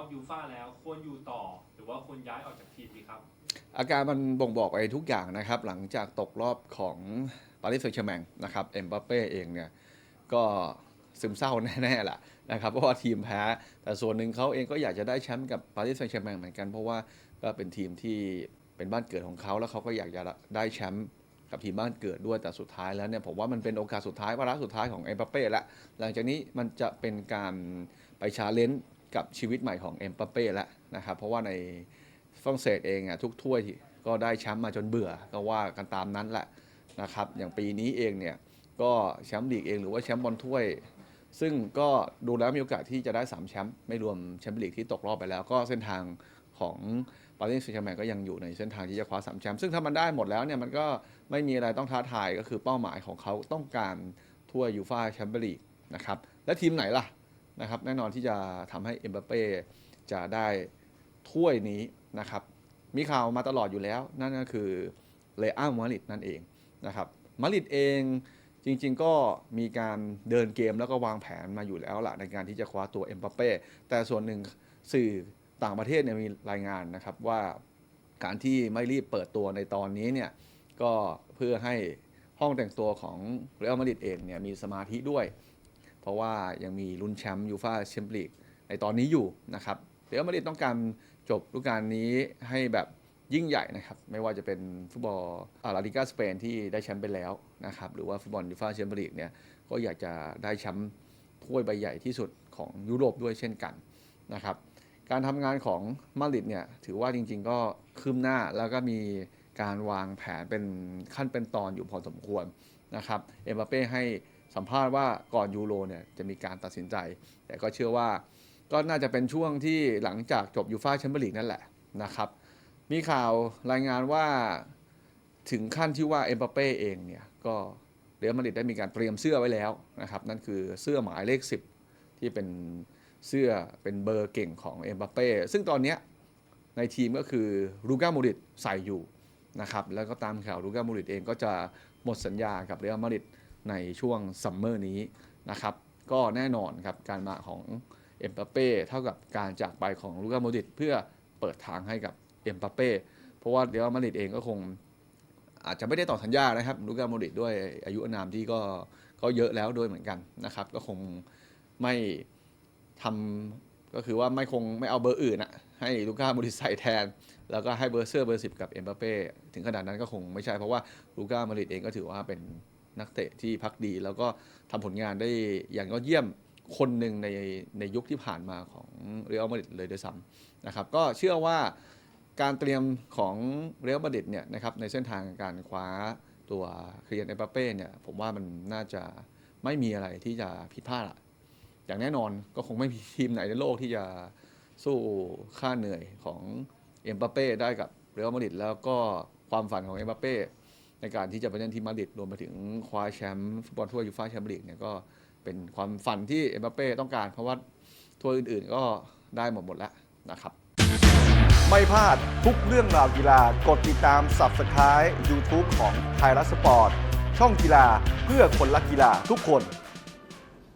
อบยูฟ่าแล้วควรอยู่ต่อ หรือว่าควรย้ายออกจากทีมดีครับ อาการมันบ่งบอกไปทุกอย่างนะครับ หลังจากตกรอบของปารีสแซงต์แชร์แมงนะครับเอ็มบัปเป้เองเนี่ยก็ซึมเศร้าแน่ๆแหละนะครับเพราะว่าทีมแพ้ แต่ส่วนหนึ่งเขาเองก็อยากจะได้แชมป์กับปารีสแซงต์แชร์แมงเหมือนกันเพราะว่าก็เป็นทีมที่เป็นบ้านเกิดของเขาแล้วเขาก็อยากจะได้แชมป์กับทีมบ้านเกิดด้วยแต่สุดท้ายแล้วเนี่ยผมว่ามันเป็นโอกาสสุดท้ายวาระสุดท้ายของเอ็มบัปเป้ละหลังจากนี้มันจะเป็นการไปชาเลนจ์ กับชีวิตใหม่ของเอ็มบัปเป้แล้วนะครับ เพราะว่าในฝรั่งเศสเองอะทุกถ้วยก็ได้แชมป์มาจนเบื่อก็ว่ากันตามนั้นแหละนะครับ อย่างปีนี้เองเนี่ยก็แชมป์ลีกเองหรือว่าแชมป์บอลถ้วย ซึ่งก็ดูแล้วมีโอกาสที่จะได้ 3 แชมป์ไม่รวมแชมป์ลีกที่ตกรอบไปแล้ว ก็เส้นทางของปารีสแซงต์แชร์แมงก็ยังอยู่ในเส้นทางที่จะคว้า3แชมป์ซึ่งถ้ามันได้หมดแล้วเนี่ยมันก็ไม่มีอะไรต้องท้าทายก็คือเป้าหมายของเขาต้องการถ้วยยูฟ่าแชมเปี้ยนลีกนะครับและทีมไหนล่ะ นะครับแน่นอนที่จะทำให้เอ็มบัปเป้จะได้ถ้วยนี้นะครับมีข่าวมาตลอดอยู่แล้ว นั่นก็คือเลอามาริดนั่นเองนะครับมาริดเองจริงๆก็มีการเดินเกมแล้วก็วางแผนมาอยู่แล้วล่ะในการที่จะคว้าตัวเอ็มบัปเป้แต่ส่วนหนึ่งสื่อต่างประเทศเนี่ยมีรายงานนะครับว่าการที่ไม่รีบเปิดตัวในตอนนี้เนี่ยก็เพื่อให้ห้องแต่งตัวของเรอัลมาดริดเองเนี่ยมีสมาธิด้วย เพราะว่ายังมีลุ้นแชมป์ยูฟาแชมเปี้ยนลีกในตอนนี้อยู่นะครับเรอัลมาดริดต้องการจบฤดูกาลนี้ให้แบบยิ่งใหญ่นะครับ ไม่ว่าจะเป็นฟุตบอลอาลาลิกาสเปนที่ได้แชมป์ไปแล้วนะครับ หรือว่าฟุตบอลยูฟ่าแชมเปี้ยนลีกเนี่ยก็อยากจะได้แชมป์ถ้วยใบใหญ่ที่สุดของยุโรปด้วยเช่นกันนะครับ การทำงานของมาดริดเนี่ยถือว่าจริง ๆ ก็คืบหน้าแล้วก็มีการวางแผนเป็นขั้นเป็นตอนอยู่พอสมควรนะครับ เอ็มบัปเป้ให้ สัมภาษณ์ว่าก่อนยูโรเนี่ยจะมีการตัดสินใจ แต่ก็เชื่อว่าก็น่าจะเป็นช่วงที่หลังจากจบยูฟ่าแชมเปี้ยนลีกนั่นแหละนะครับ มีข่าวรายงานว่าถึงขั้นที่ว่าเอ็มบัปเป้เองเนี่ยก็เรอัลมาดริดได้มีการเตรียมเสื้อไว้แล้วนะครับนั่นคือเสื้อหมายเลข 10 ที่เป็นเสื้อเป็นเบอร์เก่งของเอ็มบัปเป้ซึ่งตอนนี้ในทีมก็คือลูก้าโมดริดใส่อยู่นะครับแล้วก็ตามข่าวลูก้าโมดริดเองก็จะหมดสัญญากับเรอัลมาดริด ในช่วงซัมเมอร์นี้นะครับ ก็แน่นอนครับการมาของเอ็มบัปเป้เท่ากับการจากไปของลูกาโมดริดเพื่อเปิดทางให้กับเอ็มบัปเป้เพราะว่าเดี๋ยวมาดริดเองก็คงอาจจะไม่ได้ต่อสัญญานะครับลูกาโมดริดด้วยอายุอนามที่ก็ก็เยอะแล้วด้วยเหมือนกันนะครับ ก็คงไม่ทำก็คือว่าไม่คงไม่เอาเบอร์อื่นอะให้ลูก้าโมดริดใส่แทน แล้วก็ให้เบอร์เสื้อเบอร์สิบกับเอ็มบัปเป้ถึงขนาดนั้นก็คงไม่ใช่เพราะว่าลูก้าโมดริดเองก็ถือว่าเป็น นักเตะที่พักดีแล้วก็ทำผลงานได้อย่างยอดเยี่ยมคนหนึ่งในในยุคที่ผ่านมาของเรอัลมาดริดเลยด้วยซ้ำนะครับก็เชื่อว่าการเตรียมของเรอัลมาดริดเนี่ยนะครับในเส้นทางการคว้าตัวเคลียนเอมบัปเป้เนี่ยผมว่ามันน่าจะไม่มีอะไรที่จะผิดพลาดอะอย่างแน่นอนก็คงไม่มีทีมไหนในโลกที่จะสู้ค่าเหนื่อยของเอ็มบัปเป้ได้กับเรอัลมาดริดแล้วก็ความฝันของเอ็มบัปเป้ ในการที่จะไปเล่นทีมมาดริดรวมไปถึงคว้าแชมป์ฟุตบอลทั่วยูฟ่าแชมเปี้ยนลีกเนี่ยก็เป็นความฝันที่เอ็มบัปเป้ต้องการ เพราะว่าทัวร์อื่นๆก็ได้หมดหมดแล้วนะครับ ไม่พลาดทุกเรื่องราวกีฬากดติดตาม s u b ส c r i b e YouTube ของไทยรัฐสปอร์ตช่องกีฬาเพื่อคนรักกีฬาทุกคน